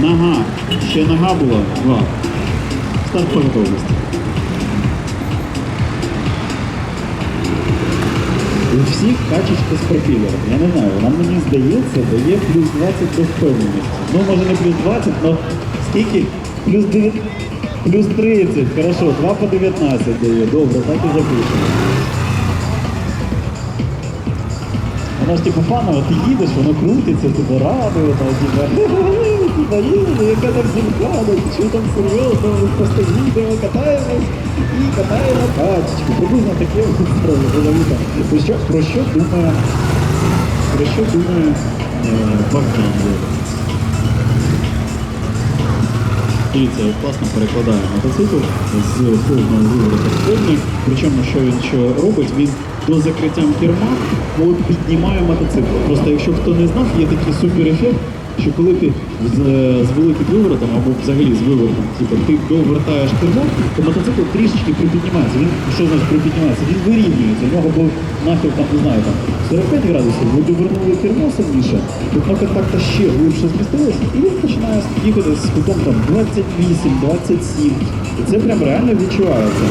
Нога. Ще нога була. Два. Старт по готовності. У всіх качечка з пропілером. Я не знаю, вона мені здається, дає плюс 20 до впевненості. Ну, може не плюс 20, але скільки? Плюс 9, плюс 30. Хорошо, 2 по 19 дає. Добре, так і запишемо. Воно ж типу фаново, ти їдеш, воно крутиться, тебе радує, там, типа, їде, яка там зіркада, що там серйозно, ми просто їдемо, катаємось і катаємо качечку. Приблизно таке про. Про що, про що думає, про що думає е, Богдан? Дивіться, класно перекладає мотоцикл з кожного виворота в повний. Причому, що він що робить, він до закриття керма піднімає мотоцикл. Просто якщо хто не знав, є такий супер ефект, що коли ти з, з великим виворотом або взагалі з виворотом, типу, ти довертаєш кермо, то мотоцикл трішечки припіднімається. Він що значить припіднімається? Він вирівнюється. У нього був нахил там, не знаю, там 45 градусів, ви довернули кермо сильніше, тут на контакта ще глибше змістилося, і він починає їхати з кутом там 28, 27. І це прям реально відчувається.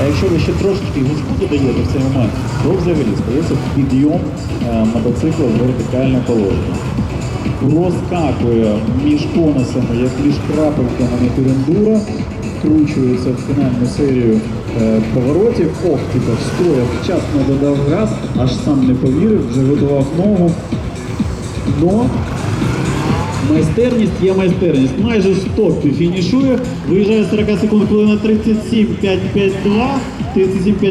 А якщо ви ще трошечки гуску додаєте в цей момент, то взагалі стається підйом е, мотоцикла в вертикальне положення. Розкакує між конусами, як між крапельками турендура, вкручується в фінальну серію е, поворотів. Ох, типу, стояв, вчасно додав газ, аж сам не повірив, вже готував ногу. Но Майстерність є майстерність. Майже в стопі фінішує. Виїжджає 40 секунд, хвилина 37, 5, 5, 2, 37, 5.